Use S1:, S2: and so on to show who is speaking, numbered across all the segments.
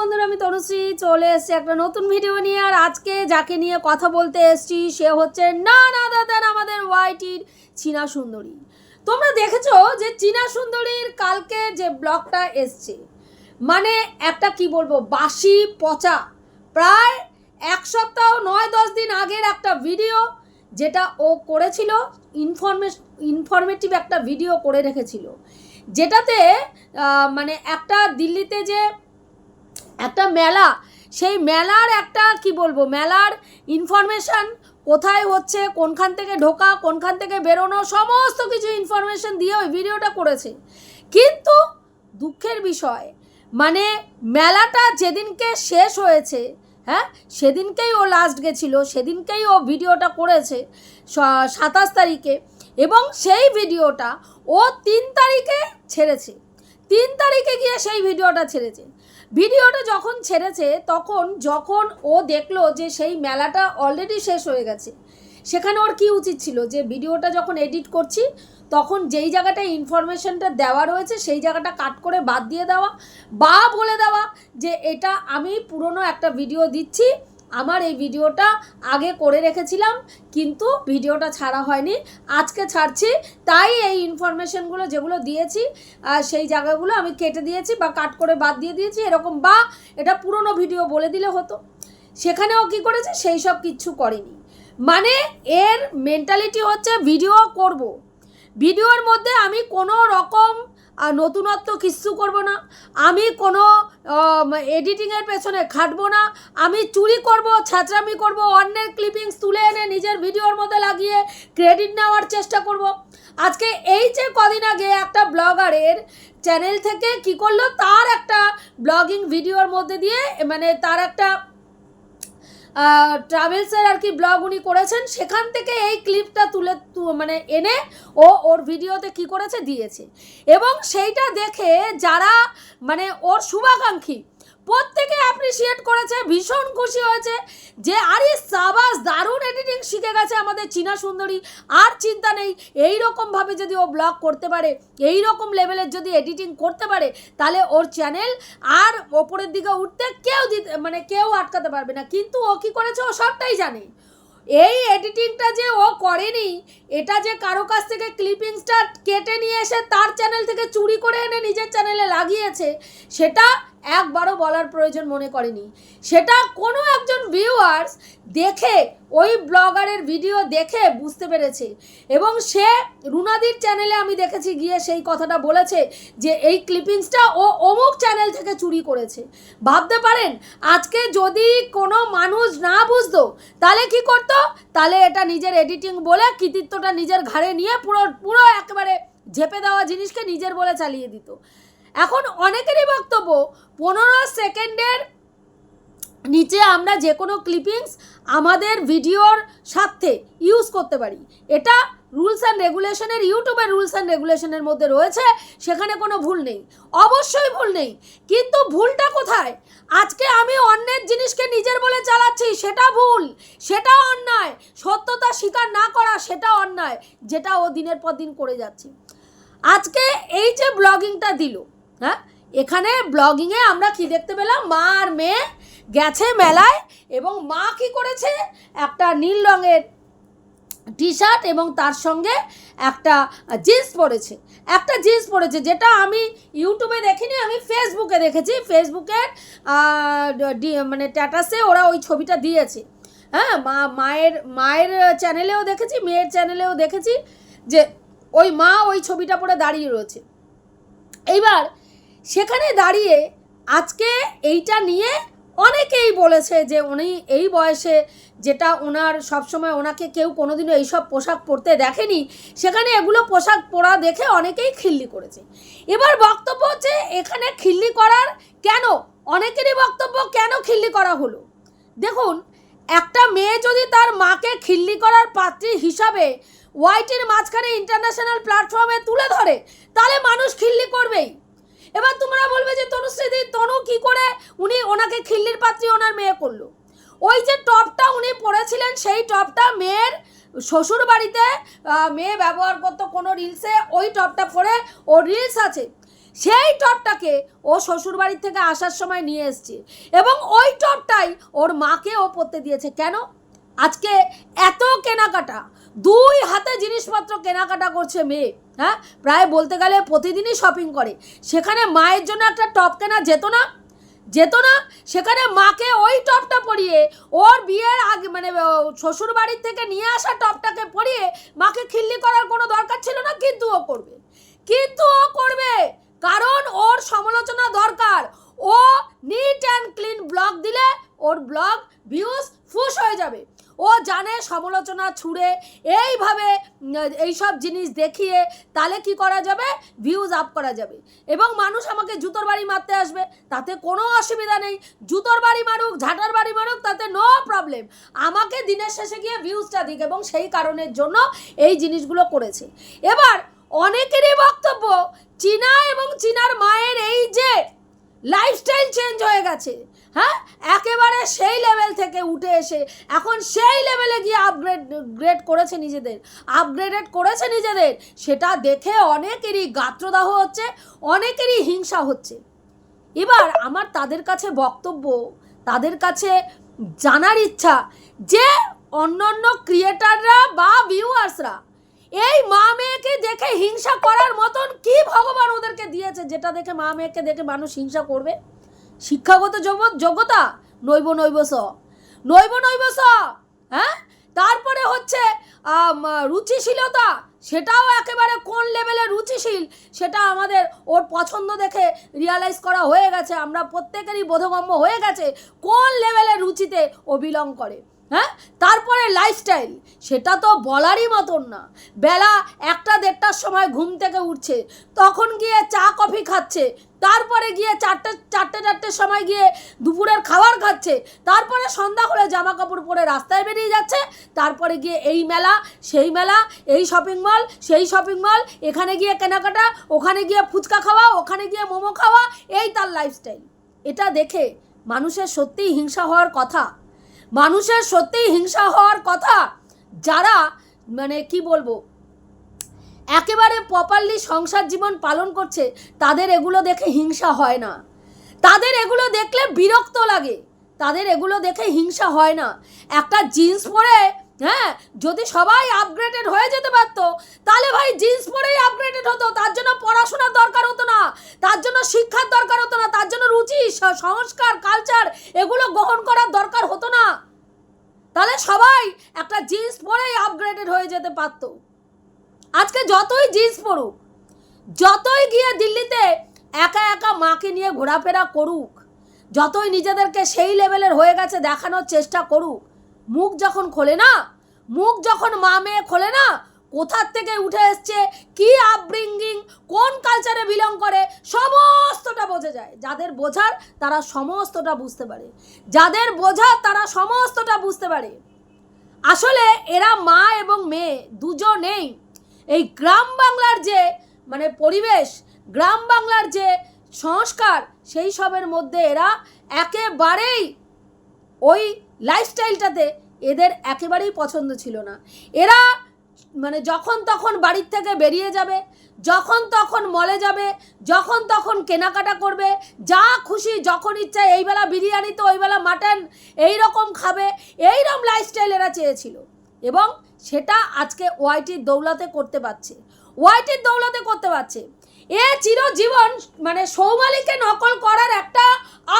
S1: বন্ধুরা, আমি তনুশ্রী চলে এসেছি একটা নতুন ভিডিও নিয়ে, আর আজকে যাকে নিয়ে কথা বলতে এসেছি, সে হচ্ছে না না দাদান আমাদের ওয়াইটির চীনা সুন্দরী। তোমরা দেখেছ যে চীনা সুন্দরীর কালকে যে ব্লগটা এসছে মানে একটা কি বলব বাসি পচা। প্রায় এক সপ্তাহ, নয় দশ দিন আগের একটা ভিডিও যেটা ও করেছিল ইনফরমেশ ইনফরমেটিভ একটা ভিডিও করে রেখেছিল, যেটাতে মানে একটা দিল্লিতে যে একটা মেলা, সেই মেলার একটা, কি বলব, মেলার ইনফরমেশন কোথায় হচ্ছে, কোনখান থেকে ঢোকা, কোনখান থেকে বেরোনো, সমস্ত কিছু ইনফরমেশন দিয়ে ওই ভিডিওটা করেছে। কিন্তু দুঃখের বিষয় মানে মেলাটা যেদিনকে শেষ হয়েছে হ্যাঁ সেদিনকেই ও লাস্ট গেছিল, সেদিনকেই ও ভিডিওটা করেছে সাতাশ তারিখে, এবং সেই ভিডিওটা ও তিন তারিখে ছেড়েছে। তিন তারিখে গিয়ে সেই ভিডিওটা ছেড়েছে। ভিডিওটা যখন ছেড়েছে, তখন যখন ও দেখল যে সেই মেলাটা অলরেডি শেষ হয়ে গেছে, সেখানে ওর কি উচিত ছিল? যে ভিডিওটা যখন এডিট করছি, তখন যেই জায়গাটায় ইনফরমেশনটা দেওয়া রয়েছে, সেই জায়গাটা কাট করে বাদ দিয়ে দেওয়া, বা বলে দেওয়া যে এটা আমি পুরনো একটা ভিডিও দিচ্ছি আমার এই ভিডিওটা আগে করে রেখেছিলাম, কিন্তু ভিডিওটা ছাড়া হয়নি। আজকে ছাড়ছি, তাই এই ইনফরমেশনগুলো যেগুলো দিয়েছি সেই জায়গাগুলো আমি কেটে দিয়েছি বা কাট করে বাদ দিয়ে দিয়েছি, এরকম বা এটা পুরনো ভিডিও বলে দিলে হতো। সেখানেও কি করেছে? সেই সব কিচ্ছু করেনি। মানে এর মেন্টালিটি হচ্ছে ভিডিও করব। ভিডিওর মধ্যে আমি কোনো রকম আহ, নতুনত্ব কিচ্ছু করব না। আমি কোনো এডিটিংয়ের পেছনে খাটবো না। আমি চুরি করব ছাত্রামি করব অন্যের ক্লিপিংস তুলে এনে নিজের ভিডিওর মধ্যে লাগিয়ে ক্রেডিট নেওয়ার চেষ্টা করব। আজকে এই যে কদিন আগে একটা ব্লগারের চ্যানেল থেকে কি করল তার একটা ব্লগিং ভিডিওর মধ্যে দিয়ে মানে তার একটা ট্রাভেলসের আর কি ব্লগ উনি করেছেন, সেখান থেকে এই ক্লিপটা তুলে মানে এনে ও ওর ভিডিওতে কি করেছে দিয়েছে। এবং সেইটা দেখে যারা মানে ওর শুভাকাঙ্ক্ষী প্রত্যেকে অ্যাপ্রিসিয়েট করেছে, ভীষণ খুশি হয়েছে যে আরে সাবাস, দারুণ এডিটিং শিখে গেছে আমাদের চীনা সুন্দরী। আর চিন্তা নেই এই রকমভাবে যদি ও ব্লগ করতে পারে এই রকম লেভেলের যদি এডিটিং করতে পারে, তাহলে ওর চ্যানেল আর ওপরের দিকে উঠতে কেউ দিতে মানে কেউ আটকাতে পারবে না। কিন্তু ও কি করেছে? ও সবটাই জানে। এই এডিটিংটা যে ও করেনি, এটা যে কারও কাছ থেকে ক্লিপিংসটা কেটে নিয়ে এসে তার চ্যানেল থেকে চুরি করে এনে নিজের চ্যানেলে লাগিয়েছে, সেটা একবারও বলার প্রয়োজন মনে করেনি। সেটা কোনো একজন ভিউয়ার্স দেখে, ওই ব্লগারের ভিডিও দেখে বুঝতে পেরেছে। এবং সে রুনাদির চ্যানেলে আমি দেখেছি, গিয়ে সেই কথাটা বলেছে যে, এই ক্লিপিংসটা ও অমুক চ্যানেল থেকে চুরি করেছে। ভাবতে পারেন, আজকে যদি কোনো মানুষ না বুঝতো, তাহলে কি করতো? তাহলে এটা নিজের এডিটিং বলে, কৃতিত্বটা নিজের ঘাড়ে নিয়ে পুরো পুরো একেবারে ঝেপে দেওয়া জিনিসকে নিজের বলে চালিয়ে দিত। এখন অনেকেরই বক্তব্য, পনেরো সেকেন্ডের নিচে আমরা যে কোনো ক্লিপিংস আমাদের ভিডিওর সাথে ইউজ করতে পারি। এটা রুলস অ্যান্ড রেগুলেশনের ইউটিউবের রুলস অ্যান্ড রেগুলেশনের মধ্যে রয়েছে, সেখানে কোনো ভুল নেই। অবশ্যই ভুল নেই, কিন্তু ভুলটা কোথায়? আজকে আমি অন্যের জিনিসকে নিজের বলে চালাচ্ছি, সেটা ভুল, সেটা অন্যায়। সত্যতা স্বীকার না করা, সেটা অন্যায়, যেটা ও দিনের পর দিন করে যাচ্ছে। আজকে এই যে ব্লগিংটা দিল হ্যাঁ? এখানে ব্লগিংয়ে আমরা কি দেখতে পেলাম? মা আর মেয়ে গেছে মেলায় এবং মা কি করেছে? একটা নীল রঙের টি শার্ট এবং তার সঙ্গে একটা জিন্স পরেছে। একটা জিন্স পরেছে, যেটা আমি ইউটিউবে দেখিনি, আমি ফেসবুকে দেখেছি। ফেসবুকের মানে স্ট্যাটাসে ওরা ওই ছবিটা দিয়েছে। হ্যাঁ মা, মায়ের মায়ের চ্যানেলেও দেখেছি, মেয়ের চ্যানেলেও দেখেছি যে ওই মা ওই ছবিটা পরে দাঁড়িয়ে রয়েছে। এইবার সেখানে দাঁড়িয়ে আজকে এইটা নিয়ে অনেকেই বলেছে যে উনি এই বয়সে যেটা ওনার সবসময় ওনাকে কেউ কোনোদিনও এইসব পোশাক পরতে দেখেনি, সেখানে এগুলো পোশাক পরা দেখে অনেকেই খিল্লি করেছে। এবার বক্তব্য হচ্ছে এখানে খিল্লি করার কেন? অনেকেরই বক্তব্য, কেন খিল্লি করা হলো? দেখুন, একটা মেয়ে যদি তার মাকে খিল্লি করার পাত্রী হিসাবে ওয়াইটির মাঝখানে ইন্টারন্যাশনাল প্ল্যাটফর্মে তুলে ধরে, তাহলে মানুষ খিল্লি করবেই। এবার তোমরা বলবে যে তনুশ্রীদি তনু কি করে? উনি ওনাকে খিল্লির পাত্রী, ওনার মেয়ে করল। ওই যে টপটা উনি পরেছিলেন, সেই টপটা মেয়ের শ্বশুর বাড়িতে মেয়ে ব্যবহার করতো কোনো রিলসে, ওই টপটা পরে ওর রিলস আছে। সেই টপটাকে ও শ্বশুরবাড়ির থেকে আসার সময় নিয়ে এসছে। এবং ওই টপটাই ওর মাকে ও পরতে দিয়েছে। কেন? আজকে এত কেনাকাটা, দুই হাতে জিনিসপত্র কেনাকাটা করছে মেয়ে হ্যাঁ? প্রায় বলতে গেলে প্রতিদিনই শপিং করে। সেখানে মায়ের জন্য একটা টপ কেনা যেত না যেত না, সেখানে মাকে ওই টপটা পরিয়ে, ওর বিয়ের আগে মানে শ্বশুর বাড়ির থেকে নিয়ে আসা টপটাকে পরিয়ে মাকে খিল্লি করার কোনো দরকার ছিল না, কিন্তু ও করবে। কিন্তু ও করবে, কারণ ওর সমালোচনা দরকার। ও নিট অ্যান্ড ক্লিন ব্লগ দিলে, ওর ব্লগ ভিউজ ফুস হয়ে যাবে। ও জানে, সমালোচনা, ছুড়ে, এইভাবে এইসব জিনিস দেখিয়ে তাহলে কি করা যাবে? ভিউজ আপ করা যাবে। এবং মানুষ আমাকে জুতোর বাড়ি মারতে আসবে, তাতে কোনো অসুবিধা নেই। জুতোর বাড়ি মারুক, ঝাঁটার বাড়ি মারুক, তাতে নো প্রবলেম আমাকে দিনের শেষে গিয়ে ভিউজটা দিক এবং সেই কারণের জন্য এই জিনিসগুলো করেছে। এবার অনেকেরই বক্তব্য, চীনা এবং চীনার মায়ের এই যে লাইফস্টাইল চেঞ্জ হয়ে গেছে। হ্যাঁ? একেবারে সেই লেভেল থেকে উঠে এসে এখন সেই লেভেলে গিয়ে আপগ্রেড গ্রেড করেছে নিজেদের। আপগ্রেডেড করেছে নিজেদের। সেটা দেখে অনেকেরই গাত্রদাহ হচ্ছে, অনেকেরই হিংসা হচ্ছে। এবার আমার তাদের কাছে বক্তব্য, তাদের কাছে জানার ইচ্ছা যে অন্যান্য ক্রিয়েটাররা বা ভিউয়ার্সরা এই মা মেয়েকে দেখে হিংসা করার মতন কি ভগবান ওদেরকে দিয়েছে যেটা দেখে মা মেয়েকে দেখে মানুষ হিংসা করবে? শিক্ষাগত যোগ- যোগ্যতা নৈব নৈব স নৈব নৈব স হ্যাঁ? তারপরে হচ্ছে রুচিশীলতা। সেটাও একেবারে কোন লেভেলে রুচিশীল? সেটা আমাদের ওর পছন্দ দেখে রিয়ালাইজ করা হয়ে গেছে। আমরা প্রত্যেকেরই বোধগম্য হয়ে গেছে কোন লেভেলের রুচিতে ও বিলং করে। হ্যাঁ? তারপরে লাইফস্টাইল সেটা তো বলারই মতন না। বেলা একটা দেড়টার সময় ঘুম থেকে উঠছে, তখন গিয়ে চা, কফি খাচ্ছে, তারপরে গিয়ে চারটে চারটে, চারটের সময় গিয়ে দুপুরের খাবার খাচ্ছে, তারপরে সন্ধ্যা হলে জামা কাপড় পরে রাস্তায় বেরিয়ে যাচ্ছে, তারপরে গিয়ে এই মেলা, সেই মেলা, এই শপিং মল সেই শপিং মল এখানে গিয়ে কেনাকাটা, ওখানে গিয়ে ফুচকা খাওয়া, ওখানে গিয়ে মোমো খাওয়া, এই তার লাইফস্টাইল এটা দেখে মানুষের সত্যিই হিংসা হওয়ার কথা। মানুষের সত্যিই হিংসা হওয়ার কথা। যারা মানে কি বলব, একেবারে প্রপারলি সংসার জীবন পালন করছে, তাদের এগুলো দেখে হিংসা হয় না। তাদের এগুলো দেখলে বিরক্ত লাগে। তাদের এগুলো দেখে হিংসা হয় না। একটা জিন্স পরে হ্যাঁ যদি সবাই আপগ্রেডেড হয়ে যেতে পারতো, তাহলে ভাই জিন্স পরেই আপগ্রেডেড হতো, তার জন্য পড়াশোনার দরকার হতো না, তার জন্য শিক্ষার দরকার হতো না, তার জন্য রুচি সংস্কার কালচার এগুলো গ্রহণ করার দরকার হতো না। তাহলে সবাই একটা জিন্স পরেই আপগ্রেডেড হয়ে যেতে পারতো। আজকে যতই জিন্স পড়ুক যতই গিয়ে দিল্লিতে একা একা মাকে নিয়ে ঘোরাফেরা করুক, যতই নিজেদেরকে সেই লেভেলের হয়ে গেছে দেখানোর চেষ্টা করুক, মুখ যখন খোলে না মুখ যখন মা মেয়ে খোলে না, কোথার থেকে উঠে এসছে, কি আপব্রিঙ্গিং কোন কালচারে বিলং করে, সমস্তটা বোঝা যায়। যাদের বোঝার, তারা সমস্তটা বুঝতে পারে। যাদের বোঝার, তারা সমস্তটা বুঝতে পারে। আসলে এরা মা এবং মেয়ে দুজনেই। এই গ্রাম বাংলার যে মানে পরিবেশ, গ্রাম বাংলার যে সংস্কার, সেই সবের মধ্যে এরা একেবারেই ওই লাইফস্টাইলটাতে এদের একেবারেই পছন্দ ছিল না। এরা মানে যখন তখন বাড়ির থেকে বেরিয়ে যাবে, যখন তখন মলে যাবে, যখন তখন কেনাকাটা করবে, যা খুশি, যখন ইচ্ছা এইবেলা বিরিয়ানি তো ওইবেলা মাটন এই রকম খাবে, এই রকম লাইফস্টাইল এরা চেয়েছিল। এবং সেটা আজকে ওয়াইটির দৌলতে করতে পারছে। ওয়াইটির দৌলতে করতে পারছে। এ চিরজীবন মানে সৌমালিকে নকল করার একটা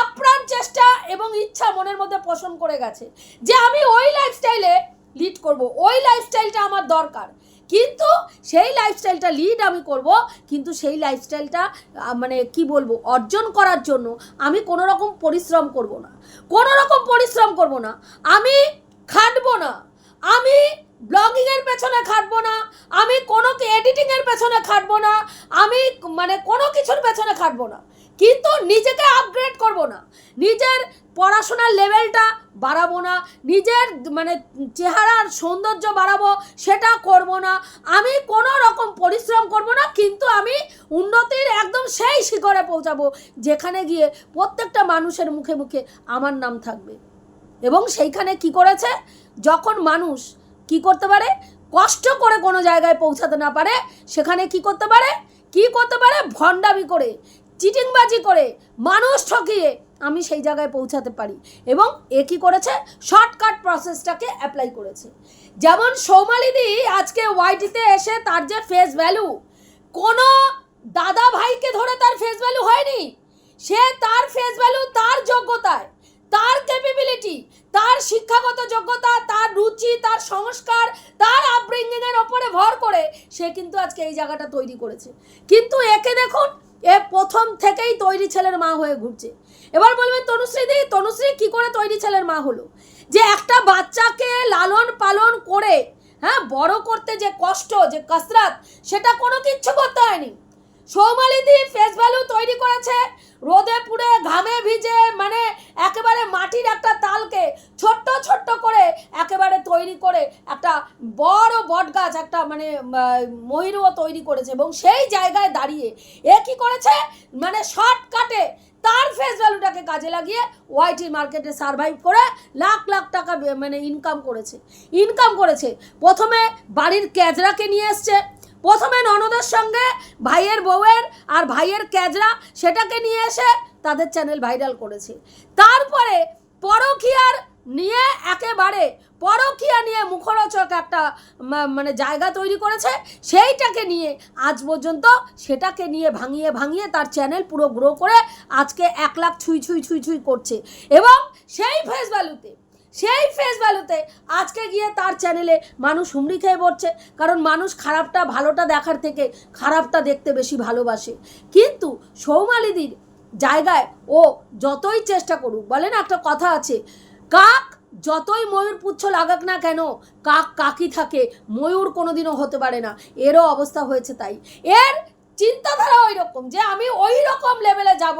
S1: আপ্রাণ চেষ্টা এবং ইচ্ছা মনের মধ্যে পোষণ করে গেছে যে আমি ওই লাইফস্টাইলে লিড করব, ওই লাইফস্টাইলটা আমার দরকার। কিন্তু সেই লাইফস্টাইলটা লিড আমি করব, কিন্তু সেই লাইফস্টাইলটা মানে কি বলব, অর্জন করার জন্য আমি কোনো রকম পরিশ্রম করব না। কোনো রকম পরিশ্রম করব না। আমি খাটবো না। আমি ব্লগিংয়ের পেছনে খাটবো না, আমি কোনো এডিটিংয়ের পেছনে খাটবো না, আমি মানে কোনো কিছুর পেছনে খাটবো না। কিন্তু নিজেকে আপগ্রেড করব না। নিজের পড়াশোনার লেভেলটা বাড়াবো না, নিজের মানে চেহারার সৌন্দর্য বাড়াবো, সেটা করব না। আমি কোনো রকম পরিশ্রম করব না, কিন্তু আমি উন্নতির একদম সেই শিখরে পৌঁছাবো, যেখানে গিয়ে প্রত্যেকটা মানুষের মুখে মুখে আমার নাম থাকবে। এবং সেইখানে কি করেছে? যখন মানুষ কি করতে পারে? কষ্ট করে কোনো জায়গায় পৌঁছাতে না পারে। সেখানে কি করতে পারে? কি করতে পারে? ভণ্ডামি করে, চিটিংবাজি করে, মানুষ ঠকিয়ে আমি সেই জায়গায় পৌঁছাতে পারি। এবং এ কী করেছে? শর্টকাট প্রসেসটাকে অ্যাপ্লাই করেছে। যেমন সৌমালিদি আজকে ওয়াইটিতে এসে তার যে ফেস ভ্যালু কোনো দাদা ভাইকে ধরে তার ফেস ভ্যালু হয়নি। সে তার ফেস ভ্যালু তার যোগ্যতায় তার ক্যাপেবিলিটি তার শিক্ষাগত যোগ্যতা, তার রুচি, তার সংস্কার, তার আপব্রিঙ্গিং এর ওপরে ভর করে সে কিন্তু আজকে এই জায়গাটা তৈরি করেছে। কিন্তু একে দেখুন, এ প্রথম থেকেই তৈরি ছেলের মা হয়ে ঘুরছে। এবার বলবেন, তনুশ্রী দি, তনুশ্রী কি করে তৈরি ছেলের মা হলো? যে একটা বাচ্চাকে লালন পালন করে হ্যাঁ বড় করতে যে কষ্ট, যে কসরাত, সেটা কোনো কিচ্ছু করতে হয়নি। সৌমালিদি ফেস ভ্যালু তৈরি করেছে। রোদে পুড়ে ঘামে ভিজে মানে একেবারে মাটির একটা তালকে ছোট্ট ছোট্ট করে একেবারে তৈরি করে একটা বড় বট গাছ একটা মানে ময়ূরও তৈরি করেছে এবং সেই জায়গায় দাঁড়িয়ে এ কি করেছে? মানে শর্টকাটে তার ফেস ভ্যালুটাকে কাজে লাগিয়ে ওয়াইটি মার্কেটে সার্ভাইভ করে লাখ লাখ টাকা মানে ইনকাম করেছে। ইনকাম করেছে। প্রথমে বাড়ির ক্যাজরাকে নিয়ে এসছে। প্রথমে ননদের সঙ্গে, ভাইয়ের বউয়ের আর ভাইয়ের ক্যাজরা সেটাকে নিয়ে এসে তাদের চ্যানেল ভাইরাল করেছে। তারপরে পরকিয়ার নিয়ে একেবারে, পরকিয়া নিয়ে মুখরোচক একটা মানে জায়গা তৈরি করেছে। সেইটাকে নিয়ে আজ পর্যন্ত সেটাকে নিয়ে ভাঙিয়ে ভাঙিয়ে তার চ্যানেল পুরো গ্রো করে আজকে এক লাখ ছুঁই ছুঁই ছুঁই ছুঁই করছে। এবং সেই ফেস ভ্যালুতে সেই ফেস ভ্যালুতে আজকে গিয়ে তার চ্যানেলে মানুষ হুমড়ি খেয়ে পড়ছে। কারণ মানুষ খারাপটা, ভালোটা দেখার থেকে খারাপটা দেখতে বেশি ভালোবাসে। কিন্তু সৌমালিদির জায়গায় ও যতই চেষ্টা করুক, বলেন একটা কথা আছে, কাক যতই ময়ূর পুচ্ছ লাগাক না কেন, কাক কাকি থাকে, ময়ূর কোনোদিনও হতে পারে না। এরও অবস্থা হয়েছে তাই। এর চিন্তাধারা ওই রকম যে আমি ওই রকম লেভেলে যাব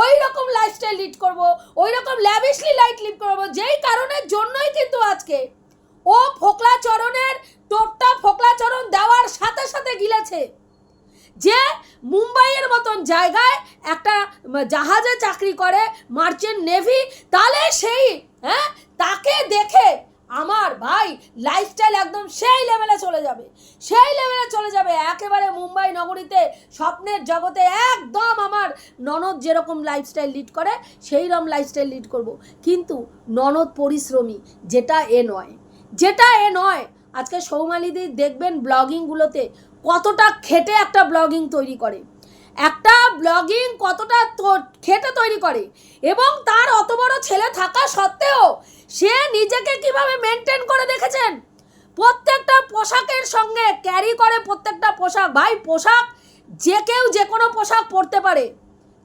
S1: ওই রকম লাইফস্টাইল লিড করব ওই রকম ল্যাভিশলি লাইট লিড করব, যেই কারণের জন্যই কিন্তু আজকে ও ফোকলা চরণের টোপটা ফোকলা চরণ দেওয়ার সাথে সাথে গিলেছে। যে মুম্বাইয়ের মতন জায়গায় একটা জাহাজে চাকরি করে মার্চেন্ট নেভি, তাহলে সেই হ্যাঁ তাকে দেখে আমার ভাই লাইফস্টাইল একদম সেই লেভেলে চলে যাবে। সেই লেভেলে চলে যাবে। একেবারে মুম্বাই নগরীতে স্বপ্নের জগতে একদম আমার ননদ যেরকম লাইফস্টাইল লিড করে সেই রকম লাইফস্টাইল লিড করব। কিন্তু ননদ পরিশ্রমী, যেটা এ নয়। যেটা এ নয়, আজকে সৌমালিদি দেখবেন ব্লগিংগুলোতে কতটা খেটে একটা ব্লগিং তৈরি করে। একটা ব্লগিং কতটা খেটে তৈরি করে। এবং তার অত বড় ছেলে থাকা সত্ত্বেও সে নিজেকে কীভাবে মেনটেন করে দেখেছেন? প্রত্যেকটা পোশাকের সঙ্গে ক্যারি করে প্রত্যেকটা পোশাক। ভাই, পোশাক যে কেউ যে কোনো পোশাক পরতে পারে।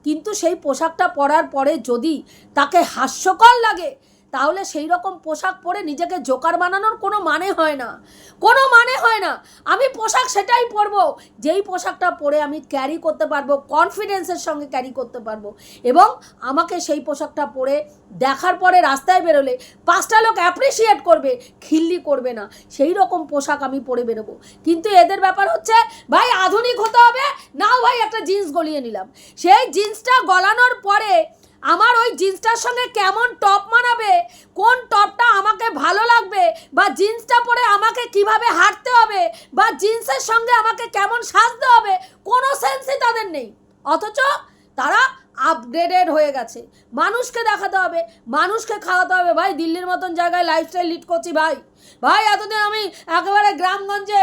S1: কিন্তু সেই পোশাকটা পরার পরে যদি তাকে হাস্যকর লাগে তাহলে সেই রকম পোশাক পরে নিজেকে জোকার বানানোর কোনো মানে হয় না। কোনো মানে হয় না। আমি পোশাক সেটাই পরবো। যেই পোশাকটা পরে আমি ক্যারি করতে পারব কনফিডেন্সের সঙ্গে ক্যারি করতে পারব এবং আমাকে সেই পোশাকটা পরে দেখার পরে রাস্তায় বেরোলে পাঁচটা লোক অ্যাপ্রিসিয়েট করবে, খিল্লি করবে না। সেই রকম পোশাক আমি পরে বেরোবো। কিন্তু এদের ব্যাপার হচ্ছে, ভাই, আধুনিক হতে হবে। নাও ভাই, একটা জিন্স গলিয়ে নিলাম। সেই জিন্সটা গলানোর পরে আমার ওই জিন্সটার সঙ্গে কেমন টপ মানাবে? কোন টপটা আমাকে ভালো লাগবে? বা জিন্সটা পরে আমাকে কীভাবে হাঁটতে হবে? বা জিন্সের সঙ্গে আমাকে কেমন সাজতে হবে? কোনো সেন্সই তাদের নেই। অথচ তারা আপগ্রেডেড হয়ে গেছে। মানুষকে দেখাতে হবে, মানুষকে খাওয়াতে হবে। ভাই, দিল্লির মতন জায়গায় লাইফস্টাইল লিড করছি ভাই। ভাই, এতদিন আমি একেবারে গ্রামগঞ্জে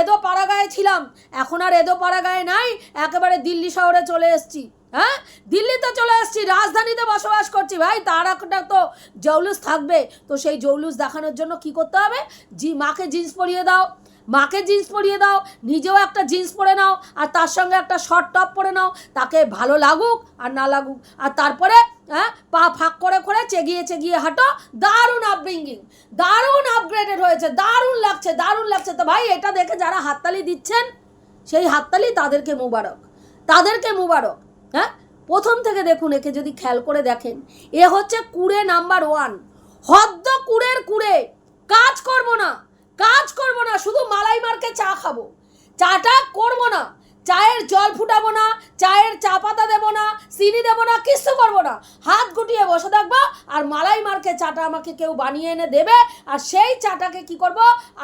S1: এদো পাড়াগায়ে ছিলাম। এখন আর এদো পাড়াগায়ে নাই, একেবারে দিল্লি শহরে চলে এসেছি। হ্যাঁ? দিল্লিতে চলে আসছি, রাজধানীতে বসবাস করছি। ভাই তার একটা তো জৌলুস থাকবে। তো সেই জৌলুস দেখানোর জন্য কি করতে হবে? জি, মাকে জিন্স পরিয়ে দাও। মাকে জিন্স পরিয়ে দাও, নিজেও একটা জিন্স পরে নাও, আর তার সঙ্গে একটা শর্ট টপ পরে নাও। তাকে ভালো লাগুক আর না লাগুক। আর তারপরে হ্যাঁ পা ফাঁক করে করে চেগিয়ে চেগিয়ে হাঁটো। দারুণ আপব্রিঙ্গিং দারুণ আপগ্রেডেড হয়েছে, দারুণ লাগছে দারুণ লাগছে। তো ভাই, এটা দেখে যারা হাততালি দিচ্ছেন, সেই হাততালি তাদেরকে মুবারক। তাদেরকে মুবারক। হ্যাঁ? প্রথম থেকে দেখুন, একে যদি খেয়াল করে দেখেন, এ হচ্ছে কুড়ে নাম্বার ওয়ান। হদ্দ কুড়ের কুড়ে। কাজ করব না, কাজ করব না, শুধু মালাই মার্কে চা খাব। চাটা করব না চায়ের জল ফুটাবো না, চায়ের চা পাতা দেবো না, চিনি দেবো না, কিচ্ছু করব না। হাত গুটিয়ে বসে থাকব আর মালাই মার্কে চাটা আমাকে কেউ বানিয়ে এনে দেবে আর সেই চাটাকে কি করব,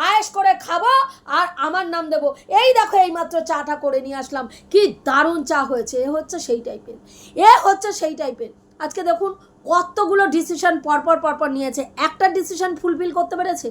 S1: আয়েস করে খাব আর আমার নাম দেবো। এই দেখো এইমাত্র চাটা করে নিয়ে আসলাম। কি দারুণ চা হয়েছে। এ হচ্ছে সেই টাইপের। এ হচ্ছে সেই টাইপের। আজকে দেখুন কতগুলো ডিসিশন পরপর পরপর নিয়েছে। একটা ডিসিশন ফুলফিল করতে পেরেছে?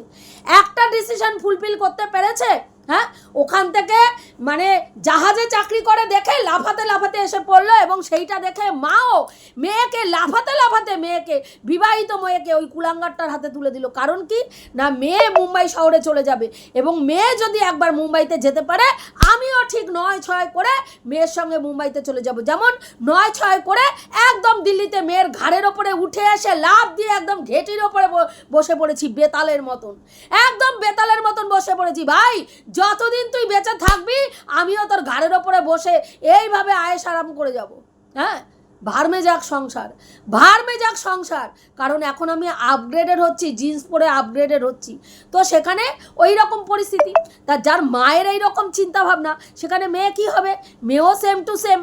S1: একটা ডিসিশন ফুলফিল করতে পেরেছে? হ্যাঁ? ওখান থেকে মানে জাহাজে চাকরি করে দেখে লাফাতে লাফাতে এসে পড়ল এবং সেইটা দেখে মাও মেয়েকে লাফাতে লাফাতে মেয়েকে, বিবাহিত মেয়েকে ওই কুলাঙ্গারটার হাতে তুলে দিল। কারণ কি? না, মেয়ে মুম্বাই শহরে চলে যাবে এবং মেয়ে যদি একবার মুম্বাইতে যেতে পারে, আমিও ঠিক নয় ছয় করে মেয়ের সঙ্গে মুম্বাইতে চলে যাব। যেমন নয় ছয় করে একদম দিল্লিতে মেয়ের ঘাড়ের ওপরে উঠে এসে লাভ দিয়ে একদম ঘেটির ওপরে বসে পড়েছি, বেতালের মতন। একদম বেতালের মতন বসে পড়েছি। ভাই যতদিন তুই বেঁচে থাকবি, আমিও তোর ঘাড়ের ওপরে বসে এইভাবে আয়েস আরাম করে যাব। হ্যাঁ? ভারমে যাক সংসার। ভারমে যাক সংসার। কারণ এখন আমি আপগ্রেডেড হচ্ছি জিন্স পরে আপগ্রেডেড হচ্ছি। তো সেখানে ওই রকম পরিস্থিতি। তা যার মায়ের এই রকম চিন্তা ভাবনা সেখানে মেয়ে কি হবে? মেয়েও সেম টু সেম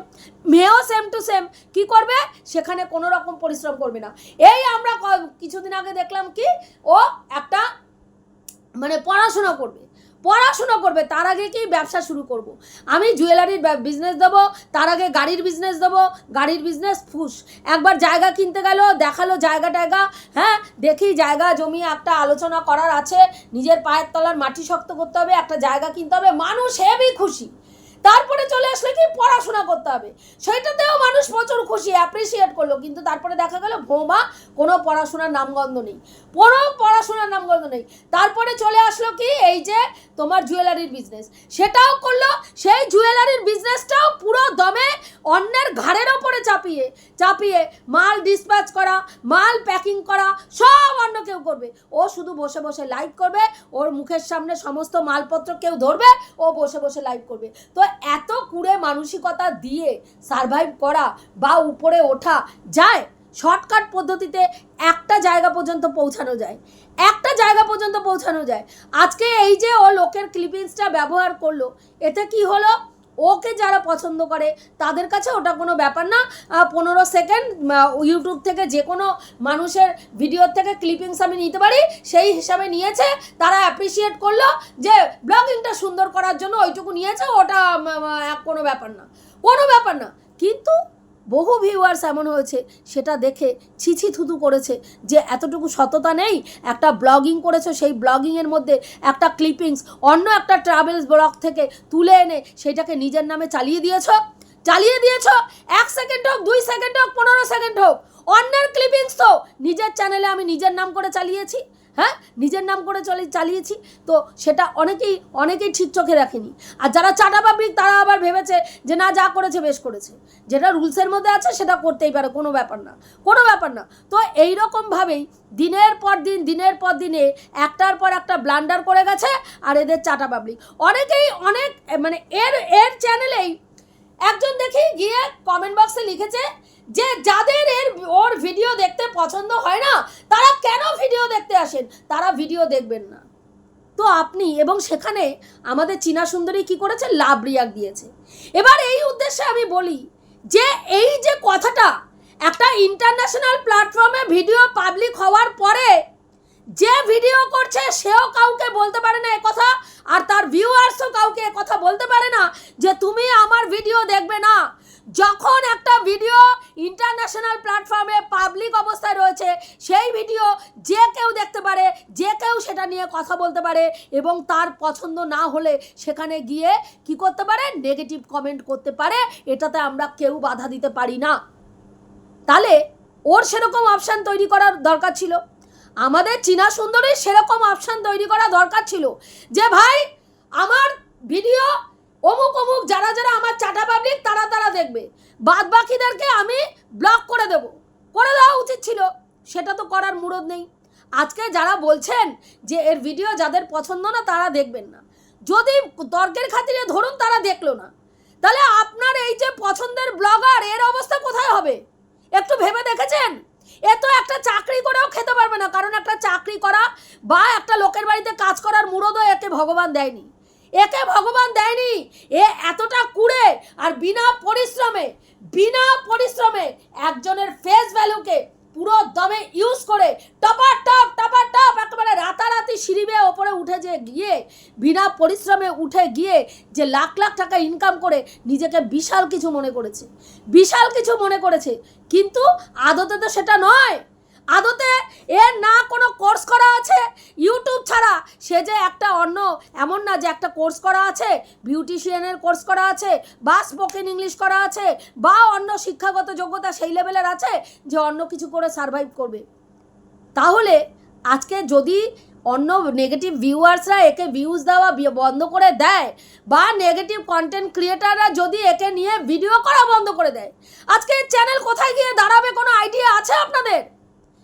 S1: মেয়েও সেম টু সেম কি করবে? সেখানে কোনো রকম পরিশ্রম করবে না। এই আমরা কিছুদিন আগে দেখলাম কি, ও একটা মানে পড়াশোনা করবে। পড়াশোনা করবে, তার আগে কি ব্যবসা শুরু করব। আমি জুয়েলারির বিজনেস দেবো, তার আগে গাড়ির বিজনেস দেবো, গাড়ির বিজনেস ফুস একবার জায়গা কিনতে গেল, দেখাল জায়গা টায়গা হ্যাঁ দেখি জায়গা, জমি, একটা আলোচনা করার আছে, নিজের পায়ের তলার মাটি শক্ত করতে হবে, একটা জায়গা কিনতে হবে, মানুষ হেবি খুশি তারপরে চলে আসলে কি পড়াশোনা করতে হবে। সেটাতেও মানুষ প্রচুর খুশি অ্যাপ্রিসিয়েট করল। কিন্তু তারপরে দেখা গেল ভোমা কোনো পড়াশোনার নামগন্ধ নেই। কোনো পড়াশোনার নামগন্ধ নেই। তারপরে চলে আসলো কি এই যে তোমার জুয়েলারির বিজনেস সেটাও করল, সেই জুয়েলারির বিজনেসটাও পুরো দমে অন্যের ঘাড়ের ওপরে চাপিয়ে চাপিয়ে মাল ডিসপ্যাচ করা, মাল প্যাকিং করা, সব অন্য কেউ করবে। ও শুধু বসে বসে লাইভ করবে, ওর মুখের সামনে সমস্ত মালপত্র কেউ ধরবে, ও বসে বসে লাইভ করবে। তো এত কুড়ে মানসিকতা দিয়ে সারভাইভ করা বা উপরে ওঠা যায় শর্টকাট পদ্ধতিতে একটা জায়গা পর্যন্ত পৌঁছানো যায়। একটা জায়গা পর্যন্ত পৌঁছানো যায়। আজকে এই যে ও লোকের ক্লিপিংসটা ব্যবহার করল, এতে কি হলো? ওকে যারা পছন্দ করে, তাদের কাছে ওটা কোনো ব্যাপার না। পনেরো সেকেন্ড ইউটিউব থেকে যে কোনো মানুষের ভিডিওর থেকে ক্লিপিংস আমি নিতে পারি, সেই হিসাবে নিয়েছে। তারা অ্যাপ্রিসিয়েট করল যে ব্লগিংটা সুন্দর করার জন্য ওইটুকু নিয়েছে, ওটা কোনো ব্যাপার না। কোনো ব্যাপার না। কিন্তু বহু ভিউয়ার্স এমন হয়েছে, সেটা দেখে ছিছি থুতু করেছে যে এতটুকু সততা নেই, একটা ব্লগিং করেছ, সেই ব্লগিংয়ের মধ্যে একটা ক্লিপিংস অন্য একটা ট্রাভেলস ব্লগ থেকে তুলে এনে সেটাকে নিজের নামে চালিয়ে দিয়েছ? চালিয়ে দিয়েছ? এক সেকেন্ড হোক, দুই সেকেন্ড হোক, পনেরো সেকেন্ড হোক, অন্যের ক্লিপিংস তো নিজের চ্যানেলে আমি নিজের নাম করে চালিয়েছি। হ্যাঁ? নিজের নাম করে চলে চালিয়েছি। তো সেটা অনেকেই অনেকেই ঠিক চোখে দেখেনি। আর যারা চাটা পাবলিক তারা আবার ভেবেছে যে না, যা করেছে বেশ করেছে। যেটা রুলসের মধ্যে আছে, সেটা করতেই পারে, কোনো ব্যাপার না। কোনো ব্যাপার না। তো এই রকমভাবেই দিনের পর দিন, দিনের পর দিনে একটার পর একটা ব্লান্ডার করে গেছে, আর এদের চাটা পাবলিক অনেকেই অনেক মানে এর এর চ্যানেলেই একজন দেখি গিয়ে কমেন্ট বক্সে লিখেছে যে যাদের এর ওর ভিডিও দেখতে পছন্দ হয় না, তারা কেন ভিডিও দেখতে আসেন? তারা ভিডিও দেখবেন না। তো আপনি এবং সেখানে আমাদের চীনা সুন্দরী কি করেছে? লাভ রিয়াক দিয়েছে। এবার এই উদ্দেশ্যে আমি বলি যে, এই যে কথাটা, একটা ইন্টারন্যাশনাল প্ল্যাটফর্মে ভিডিও পাবলিক হওয়ার পরে যে ভিডিও করছে, সেও কাউকে বলতে পারে না কথা, আর তার ভিউয়ার্সও কাউকে কথা বলতে পারে না যে, তুমি আমার ভিডিও দেখবে না। যখন একটা ভিডিও ইন্টারন্যাশনাল প্ল্যাটফর্মে পাবলিক অবস্থায় রয়েছে, সেই ভিডিও যে কেউ দেখতে পারে, যে কেউ সেটা নিয়ে কথা বলতে পারে এবং তার পছন্দ না হলে সেখানে গিয়ে কি করতে পারে? নেগেটিভ কমেন্ট করতে পারে। এটাতে আমরা কেউ বাধা দিতে পারি না। তাহলে ওর সেরকম অপশান তৈরি করার দরকার ছিল। আমাদের চীনা সুন্দরীর সেরকম অপশান তৈরি করা দরকার ছিল যে, ভাই, আমার ভিডিও অমুক অমুক যারা যারা আমার চাটা পাবলিক, তারা তারা দেখবে। বাদ বাকিদেরকে আমি ব্লক করে দেব। করে দেওয়া উচিত ছিল। সেটা তো করার মুরদ নেই। আজকে যারা বলছেন যে এর ভিডিও যাদের পছন্দ না, তারা দেখবেন না। যদি তর্কের খাতিরে ধরুন, তারা দেখল না। তাহলে আপনার এই যে পছন্দের ব্লগার এর অবস্থা কোথায় হবে? একটু ভেবে দেখেছেন? এ তো একটা চাকরি করেও খেতে পারবে না, কারণ একটা চাকরি করা বা একটা লোকের বাড়িতে কাজ করার মুরদও এতে ভগবান দেয়নি। একে ভগবান দেয়নি। এ এতটা কুড়ে আর বিনা পরিশ্রমে বিনা পরিশ্রমে একজনের ফেস ভ্যালুকে পুরো দমে ইউজ করে টপার টপ টপার টপ একেবারে রাতারাতি সিঁড়ি ওপরে উঠে যে গিয়ে, বিনা পরিশ্রমে উঠে গিয়ে যে লাখ লাখ টাকা ইনকাম করে নিজেকে বিশাল কিছু মনে করেছে। বিশাল কিছু মনে করেছে। কিন্তু আদতে তো সেটা নয়। আদতে এর না কোনো কোর্স করা আছে? ইউটিউব ছাড়া। সে যে একটা অন্য, এমন না যে একটা কোর্স করা আছে বিউটিশিয়ানের কোর্স করা আছে, বা স্পোকেন ইংলিশ করা আছে, বা অন্য শিক্ষাগত যোগ্যতা সেই লেভেলের আছে যে অন্য কিছু করে সারভাইভ করবে। তাহলে আজকে যদি অন্য নেগেটিভ ভিউয়ার্সরা একে ভিউজ দেওয়া বন্ধ করে দেয়, বা নেগেটিভ কন্টেন্ট ক্রিয়েটাররা যদি একে নিয়ে ভিডিও করা বন্ধ করে দেয়, আজকে চ্যানেল কোথায় গিয়ে দাঁড়াবে? কোনো আইডিয়া আছে আপনাদের?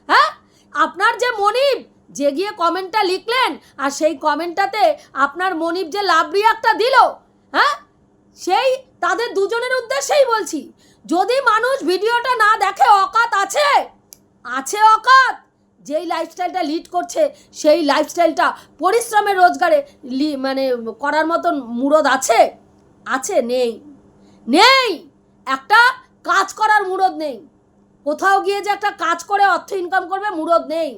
S1: হ্যাঁ? আপনার যে মনিব, যে গিয়ে কমেন্টটা লিখলেন, আর সেই কমেন্টটাতে আপনার মনিব যে লাভ রিয়াক্টটা দিল হ্যাঁ? সেই, তাদের দুজনের উদ্দেশ্যেই বলছি, যদি মানুষ ভিডিওটা না দেখে অকাত আছে আছে অকাত, যেই লাইফস্টাইলটা লিড করছে, সেই লাইফস্টাইলটা পরিশ্রমের রোজগারে মানে করার মতন মুরদ আছে? আছে, নেই। নেই! একটা কাজ করার মুরদ নেই। কোথাও গিয়ে যে একটা কাজ করে অর্থ ইনকাম করবে, মুরদ নেই।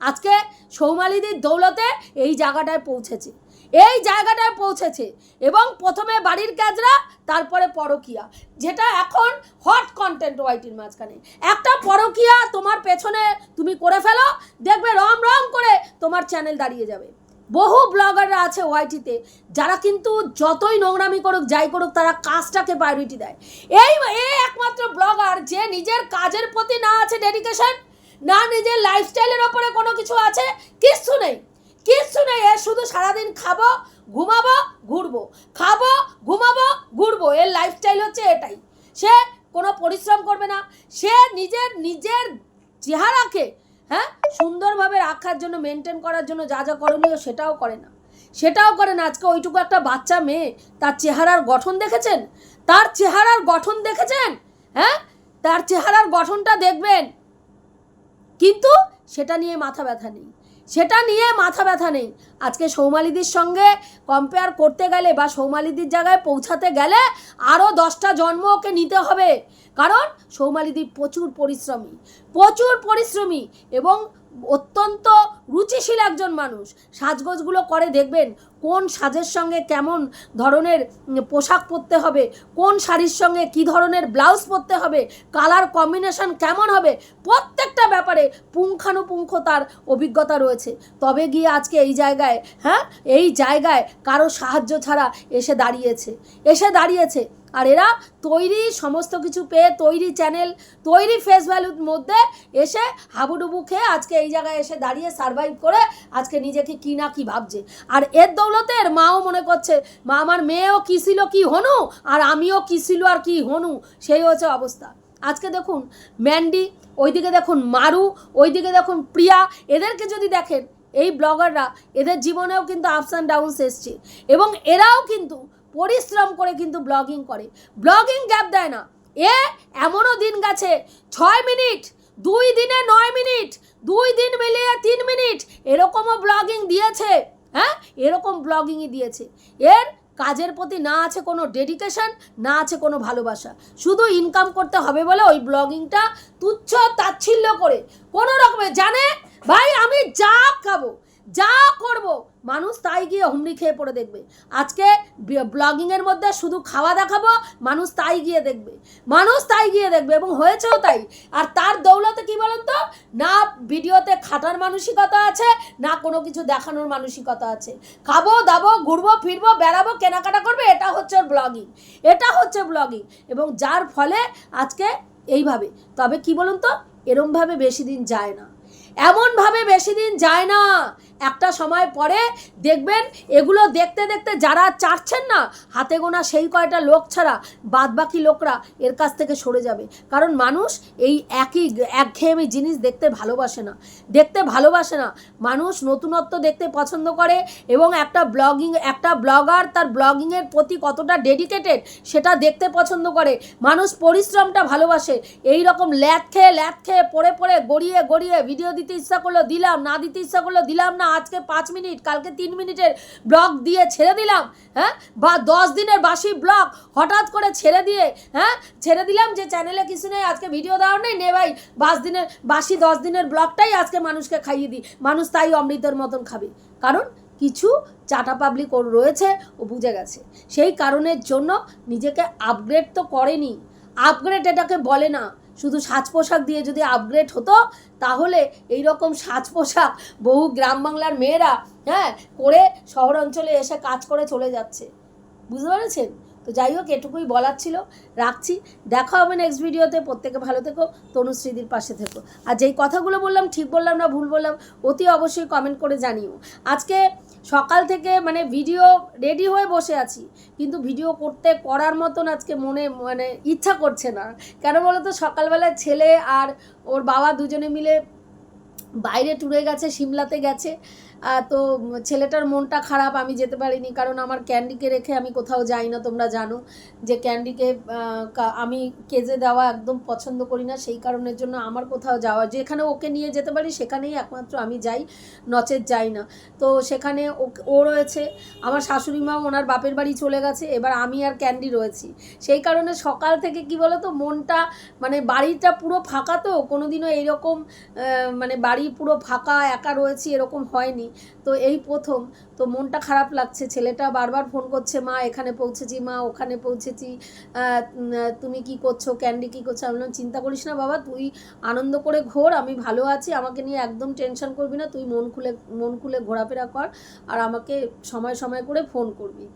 S1: আজকে সৌমালিদির দৌলতে এই জায়গাটায় পৌঁছেছে। এই জায়গাটায় পৌঁছেছে এবং প্রথমে বাড়ির কাজরা, তারপরে পরকিয়া, যেটা এখন হট কন্টেন্ট ওয়াইটির মাঝখানে। একটা পরকিয়া তোমার পেছনে তুমি করে ফেলো, দেখবে রম রম করে তোমার চ্যানেল দাঁড়িয়ে যাবে। বহু ব্লগাররা আছে ওয়াইটিতে যারা কিন্তু যতই নোংরামি করুক, যাই করুক, তারা কাজটাকে প্রায়োরিটি দেয়। এই এই একমাত্র ব্লগার, যে নিজের কাজের প্রতি না আছে ডেডিকেশন না নিজের লাইফস্টাইলের ওপরে কোনো কিছু আছে, কিচ্ছু নেই। কিচ্ছু নেই, এ শুধু সারাদিন খাব, ঘুমাবো, ঘুরবো। খাব, ঘুমাবো, ঘুরবো, এর লাইফস্টাইল হচ্ছে এটাই। সে কোনো পরিশ্রম করবে না। সে নিজের নিজের চেহারাকে হ্যাঁ? সুন্দরভাবে রাখার জন্য মেনটেন করার জন্য যা যা করণীয় সেটাও করে না। সেটাও করে না। আজকে ওইটুকু একটা বাচ্চা মেয়ে, তার চেহারার গঠন দেখেছেন? তার চেহারার গঠন দেখেছেন? হ্যাঁ? তার চেহারার গঠনটা দেখবেন। কিন্তু সেটা নিয়ে মাথা ব্যথা নেই। সেটা নিয়ে মাথা ব্যথা নেই। আজকে সৌমালিদির সঙ্গে কম্পেয়ার করতে গেলে বা সৌমালিদির জায়গায় পৌঁছাতে গেলে আরও দশটা জন্ম ওকে নিতে হবে। কারণ সৌমালিদি প্রচুর পরিশ্রমী প্রচুর পরিশ্রমী এবং অত্যন্ত রুচিশীল একজন মানুষ। সাজগোজগুলো করে দেখবেন কোন সাজের সঙ্গে কেমন ধরনের পোশাক পরতে হবে? কোন শাড়ির সঙ্গে কি ধরনের ব্লাউজ পরতে হবে? কালার কম্বিনেশন কেমন হবে? প্রত্যেকটা ব্যাপারে পুঙ্খানুপুঙ্খ তার অভিজ্ঞতা রয়েছে। তবে গিয়ে আজকে এই জায়গায় হ্যাঁ এই জায়গায় কারও সাহায্য ছাড়া এসে দাঁড়িয়েছে। এসে দাঁড়িয়েছে। আর এরা তৈরি সমস্ত কিছু পেয়ে, তৈরি চ্যানেল, তৈরি ফেস ভ্যালুর মধ্যে এসে হাবুডুবু খেয়ে আজকে এই জায়গায় এসে দাঁড়িয়ে সারভাইভ করে আজকে নিজেকে কি না কি ভাবছে। আর এর দৌলতে এর মাও মনে করছে, মা, আমার মেয়েও কি ছিল কি হনু? আর আমিও কি ছিল আর কি হনু? সেই হচ্ছে অবস্থা। আজকে দেখুন, ম্যান্ডি, ওইদিকে দেখুন মারু, ওইদিকে দেখুন প্রিয়া, এদেরকে যদি দেখেন, এই ব্লগাররা, এদের জীবনেও কিন্তু আপস অ্যান্ড ডাউনস এসছে। এবং এরাও কিন্তু পরিশ্রম করে কিন্তু ব্লগিং করে। ব্লগিং গ্যাপ দেয় না। এ এমনও দিন গেছে, ছয় মিনিট, দুই দিনে নয় মিনিট, দুই দিন মিলিয়ে তিন মিনিট, এরকমও ব্লগিং দিয়েছে। হ্যাঁ? এরকম ব্লগিংই দিয়েছে। এর কাজের প্রতি না আছে কোনো ডেডিকেশন না আছে কোনো ভালোবাসা। শুধু ইনকাম করতে হবে বলে ওই ব্লগিংটা তুচ্ছ তাচ্ছিল্য করে। কোনো রকমের জানে? ভাই, আমি যা খাব যা করব, মানুষ তাই গিয়ে হুমড়ি খেয়ে পড়ে দেখবে। আজকে ব্লগিংয়ের মধ্যে শুধু খাওয়া দেখাবো, মানুষ তাই গিয়ে দেখবে। মানুষ তাই গিয়ে দেখবে এবং হয়েছেও তাই। আর তার দৌলতে কি বলেন তো না ভিডিওতে খাটার মানসিকতা আছে, না কোনো কিছু দেখানোর মানসিকতা আছে। খাব, দাবো, ঘুরবো, ফিরবো, বেড়াবো, কেনাকাটা করবে, এটা হচ্ছে ব্লগিং। এটা হচ্ছে ব্লগিং। এবং যার ফলে আজকে এইভাবে। তবে কি বলুন তো? এরমভাবে বেশি দিন যায় না। এমনভাবে বেশি দিন যায় না। একটা সময় পরে দেখবেন, এগুলো দেখতে দেখতে যারা চাচ্ছেন না, হাতে গোনা সেই কয়টা লোক ছাড়া বাদবাকি লোকরা এর কাছ থেকে সরে যাবে। কারণ মানুষ এই একই, একঘেয়েমি জিনিস দেখতে ভালোবাসে না। দেখতে ভালোবাসে না। মানুষ নতুনত্ব দেখতে পছন্দ করে এবং একটা ব্লগিং, একটা ব্লগার তার ব্লগিংয়ের প্রতি কতটা ডেডিকেটেড সেটা দেখতে পছন্দ করে। মানুষ পরিশ্রমটা ভালোবাসে। এই রকম ল্যাদ খেয়ে ল্যাদ খেয়ে পড়ে পড়ে গড়িয়ে গড়িয়ে ভিডিও দিতে দিতে ইচ্ছা করল, দিলাম। না দিতে ইচ্ছা করল, দিলাম না। আজকে পাঁচ মিনিট, কালকে তিন মিনিটের ব্লগ দিয়ে ছেড়ে দিলাম হ্যাঁ? বা দশ দিনের বাসি ব্লগ হঠাৎ করে ছেড়ে দিয়ে হ্যাঁ? ছেড়ে দিলাম যে চ্যানেলে কিছু নেই, আজকে ভিডিও দেওয়ার নেই। নে ভাই বাস দিনের, বাসি দশ দিনের ব্লগটাই আজকে মানুষকে খাইয়ে দিই। মানুষ তাই অমৃতের মতন খাবে। কারণ কিছু চাটা পাবলিক ওর রয়েছে, ও বুঝে গেছে। সেই কারণের জন্য নিজেকে আপগ্রেড তো করেনি। আপগ্রেড এটাকে বলে না। শুধু সাজ পোশাক দিয়ে যদি আপগ্রেড হতো, তাহলে এই রকম সাজ পোশাক বহু গ্রাম বাংলার মেয়েরা হ্যাঁ করে শহর অঞ্চলে এসে কাজ করে চলে যাচ্ছে। বুঝতে পেরেছেন? তো যাই হোক, এটুকুই বলার ছিল। রাখছি। দেখা হবে নেক্সট ভিডিওতে প্রত্যেকে ভালো থেকো তনুশ্রীদির পাশে থেকো। আর যেই কথাগুলো বললাম, ঠিক বললাম না ভুল বললাম, অতি অবশ্যই কমেন্ট করে জানিও। আজকে সকাল থেকে মানে ভিডিও রেডি হয়ে বসে আছি, কিন্তু ভিডিও করতে, করার মতন আজকে মনে মানে ইচ্ছা করছে না। কেন বলো তো সকালবেলায় ছেলে আর ওর বাবা দুজনে মিলে বাইরে ট্যুরে গেছে, সিমলাতে গেছে। তো ছেলেটার মনটা খারাপ, আমি যেতে পারিনি, কারণ আমার ক্যান্ডিকে রেখে আমি কোথাও যাই না তোমরা জানো যে ক্যান্ডিকে আমি কেজে দেওয়া একদম পছন্দ করি না, সেই কারণের জন্য আমার কোথাও যাওয়া, যেখানে ওকে নিয়ে যেতে পারি, সেখানেই একমাত্র আমি যাই, নচেত যাই না। তো সেখানে ও- রয়েছে, আমার শাশুড়ি মা ওনার বাপের বাড়ি চলে গেছে, এবার আমি আর ক্যান্ডি রয়েছি। সেই কারণে সকাল থেকে কি বলো তো মনটা মানে বাড়িটা পুরো ফাঁকা তো, কোনোদিনও এইরকম মানে বাড়ি পুরো ফাঁকা, একা রয়েছি, এরকম হয়নি। তো এই প্রথম। তো মনটা খারাপ লাগছে, ছেলেটা বারবার ফোন করছে, মা, এখানে পৌঁছেছি, মা, ওখানে পৌঁছেছি। তুমি কি করছ? ক্যান্ডি কি করছ? আমি চিন্তা করিস না বাবা, তুই আনন্দ করে ঘোর, আমি ভালো আছি, আমাকে নিয়ে একদম টেনশন করবি না, তুই মন খুলে মন খুলে ঘোরাফেরা কর আর আমাকে সময় সময় করে ফোন করবি।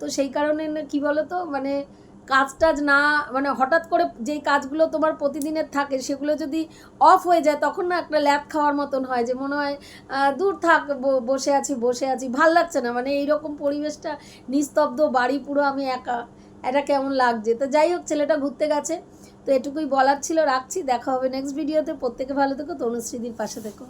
S1: তো সেই কারণে কি বলো তো মানে কাজ টাজ না মানে হঠাৎ করে যেই কাজগুলো তোমার প্রতিদিনের থাকে সেগুলো যদি অফ হয়ে যায়, তখন না একটা ল্যাপ খাওয়ার মতন হয় যে মনে হয় দূর থাক বসে আছি বসে আছি, ভালো লাগছে না। মানে এইরকম পরিবেশটা নিস্তব্ধ, বাড়ি পুরো আমি একা, এটা কেমন লাগছে? তো যাই হোক, ছেলেটা ঘুরতে গেছে। তো এটুকুই বলার ছিল, রাখছি, দেখা হবে নেক্সট ভিডিওতে প্রত্যেকে ভালো থেকো তনুশ্রীদির পাশে থেকো।